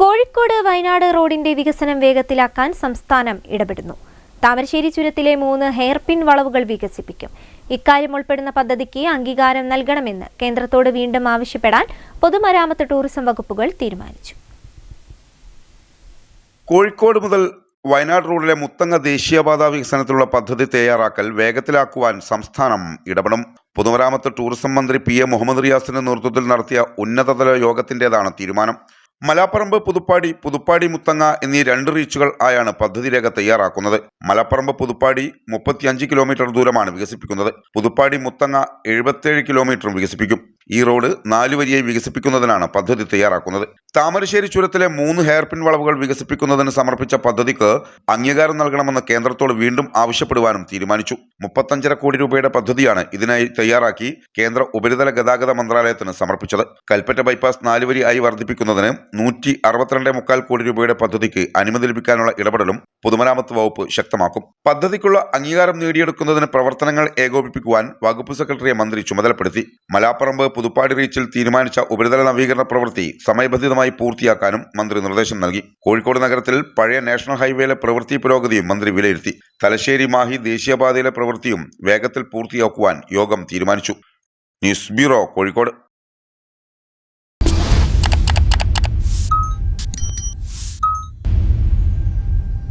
കോഴിക്കോട് വയനാട് റോഡിന്റെ വികസനം വേഗത്തിലാക്കാൻ സംസ്ഥാനം ഇടപെടുന്നു. താമരശ്ശേരി ചുരത്തിലെ മൂന്ന് ഹെയർപിൻ വളവുകൾ വികസിപ്പിക്കും. ഇക്കാര്യം ഉൾപ്പെടുന്ന പദ്ധതിക്ക് അംഗീകാരം നൽകണമെന്ന് കേന്ദ്രത്തോട് വീണ്ടും ആവശ്യപ്പെടാൻ പൊതുമരാമത്ത് ടൂറിസം വകുപ്പുകൾ തീരുമാനിച്ചു. കോഴിക്കോട് മുതൽ വയനാട് റോഡിലെ മുത്തങ്ങ ദേശീയപാത വികസനത്തിലുള്ള പദ്ധതി തയ്യാറാക്കൽ വേഗത്തിലാക്കുവാൻ സംസ്ഥാനം ഇടപെടും. പൊതുമരാമത്ത് ടൂറിസം മന്ത്രി പി എ മുഹമ്മദ് റിയാസിന്റെ നേതൃത്വത്തിൽ നടത്തിയ ഉന്നതതല യോഗത്തിന്റേതാണ് തീരുമാനം. മലാപ്പറമ്പ് പുതുപ്പാടി പുതുപ്പാടി മുത്തങ്ങ എന്നീ രണ്ട് റീച്ചുകൾ ആയാണ് പദ്ധതി രേഖ തയ്യാറാക്കുന്നത്. മലപ്പറമ്പ് പുതുപ്പാടി മുപ്പത്തിയഞ്ച് കിലോമീറ്റർ ദൂരമാണ് വികസിപ്പിക്കുന്നത്. പുതുപ്പാടി മുത്തങ്ങ എഴുപത്തേഴ് കിലോമീറ്ററും വികസിപ്പിക്കും. ഈ റോഡ് നാല് വരിയായി വികസിപ്പിക്കുന്നതിനാണ് പദ്ധതി തയ്യാറാക്കുന്നത്. താമരശ്ശേരി ചുരത്തിലെ മൂന്ന് ഹെയർപിൻ വളവുകൾ വികസിപ്പിക്കുന്നതിന് സമർപ്പിച്ച പദ്ധതിക്ക് അംഗീകാരം നൽകണമെന്ന് കേന്ദ്രത്തോട് വീണ്ടും ആവശ്യപ്പെടുവാനും തീരുമാനിച്ചു. മുപ്പത്തഞ്ചര കോടി രൂപയുടെ പദ്ധതിയാണ് ഇതിനായി തയ്യാറാക്കി കേന്ദ്ര ഉപരിതല ഗതാഗത മന്ത്രാലയത്തിന് സമർപ്പിച്ചത്. കൽപ്പറ്റ ബൈപ്പാസ് നാലുവരി ആയി വർദ്ധിപ്പിക്കുന്നതിന് നൂറ്റി അറുപത്തിരണ്ട് മുക്കാൽ കോടി രൂപയുടെ പദ്ധതിക്ക് അനുമതി ലഭിക്കാനുള്ള ഇടപെടലും പൊതുമരാമത്ത് വകുപ്പ് ശക്തമാക്കും. പദ്ധതിക്കുള്ള അംഗീകാരം നേടിയെടുക്കുന്നതിന് പ്രവർത്തനങ്ങൾ ഏകോപിപ്പിക്കുവാൻ വകുപ്പ് സെക്രട്ടറിയെ മന്ത്രി ചുമതലപ്പെടുത്തി. മലാപ്പറമ്പ് പുതുപ്പാടി റീച്ചിൽ തീരുമാനിച്ച ഉപരിതല നവീകരണ പ്രവൃത്തി സമയബന്ധിതമായി പൂർത്തിയാക്കാനും മന്ത്രി നിർദ്ദേശം നൽകി. കോഴിക്കോട് നഗരത്തിൽ പഴയ നാഷണൽ ഹൈവേയിലെ പ്രവൃത്തി പുരോഗതിയും മന്ത്രി വിലയിരുത്തി. തലശ്ശേരി മാഹി ദേശീയപാതയിലെ പ്രവൃത്തിയും വേഗത്തിൽ പൂർത്തിയാക്കുവാൻ യോഗം തീരുമാനിച്ചു. News bureau Kozhikode.